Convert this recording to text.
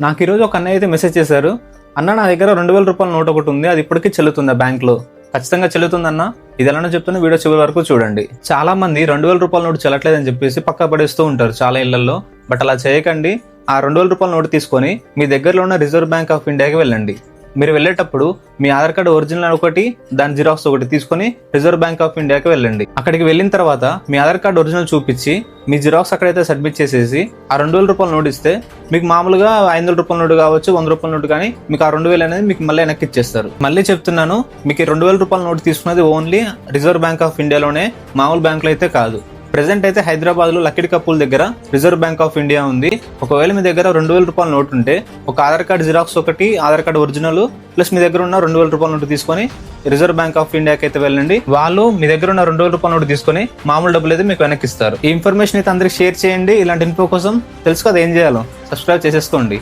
నాకు ఈరోజు ఒక అన్నయ్య అయితే మెసేజ్ చేశారు. అన్న నా దగ్గర రెండు వేల రూపాయల నోట్ ఒకటి ఉంది అది ఇప్పటికీ చెల్లుతుందా బ్యాంక్లో. ఖచ్చితంగా చెల్లుతుందన్న ఇది ఎలానో చెప్తున్న వీడియో చివరి వరకు చూడండి. చాలా మంది రెండు వేల రూపాయల నోటు చెల్లట్లేదని చెప్పేసి పక్క పడేస్తూ ఉంటారు చాలా ఇళ్ళలో బట్ అలా చేయకండి. ఆ రెండు వేల రూపాయల నోటు తీసుకొని మీ దగ్గరలో ఉన్న రిజర్వ్ బ్యాంక్ ఆఫ్ ఇండియాకి వెళ్ళండి. మీరు వెళ్ళేటప్పుడు మీ ఆధార్ కార్డు ఒరిజినల్ ఒకటి దాని జిరాక్స్ ఒకటి తీసుకొని రిజర్వ్ బ్యాంక్ ఆఫ్ ఇండియాకి వెళ్ళండి. అక్కడికి వెళ్ళిన తర్వాత మీ ఆధార్ కార్డు ఒరిజినల్ చూపించి మీ జిరాక్స్ అక్కడైతే సబ్మిట్ చేసేసి ఆ రెండు వేల రూపాయల నోట్ ఇస్తే మీకు మామూలుగా ఐదు వందల రూపాయల నోటు కావచ్చు వంద రూపాయల నోటు కానీ మీకు ఆ రెండు వేలు అనేది మీకు మళ్ళీ వెనక్కి ఇచ్చేస్తారు. మళ్ళీ చెప్తున్నాను మీకు రెండు వేల రూపాయల నోటు తీసుకున్నది ఓన్లీ రిజర్వ్ బ్యాంక్ ఆఫ్ ఇండియాలోనే మామూలు బ్యాంకులో అయితే కాదు. ప్రజెంట్ అయితే హైదరాబాద్లో లక్కిడి కప్పుల దగ్గర రిజర్వ్ బ్యాంక్ ఆఫ్ ఇండియా ఉంది. ఒకవేళ మీ దగ్గర రెండు వేల రూపాయల నోట్ ఉంటే ఒక ఆధార్ కార్డ్ జిరాక్స్ ఒకటి ఆధార్ కార్డ్ ఒరిజినల్ ప్లస్ మీ దగ్గర ఉన్న రెండు వేల రూపాయల నోటు తీసుకొని రిజర్వ్ బ్యాంక్ ఆఫ్ ఇండియాకి అయితే వెళ్ళండి. వాళ్ళు మీ దగ్గర ఉన్న రెండు వేల రూపాయల నోటు తీసుకొని మామూలు డబ్బులు అయితే మీకు వెనక్కి ఇస్తారు. ఈ ఇన్ఫర్మేషన్ అయితే అందరికి షేర్ చేయండి. ఇలాంటి ఇన్ఫో కోసం తెలుసు కదా ఏం చేయాలో. సబ్స్క్రైబ్ చేసేసుకోండి.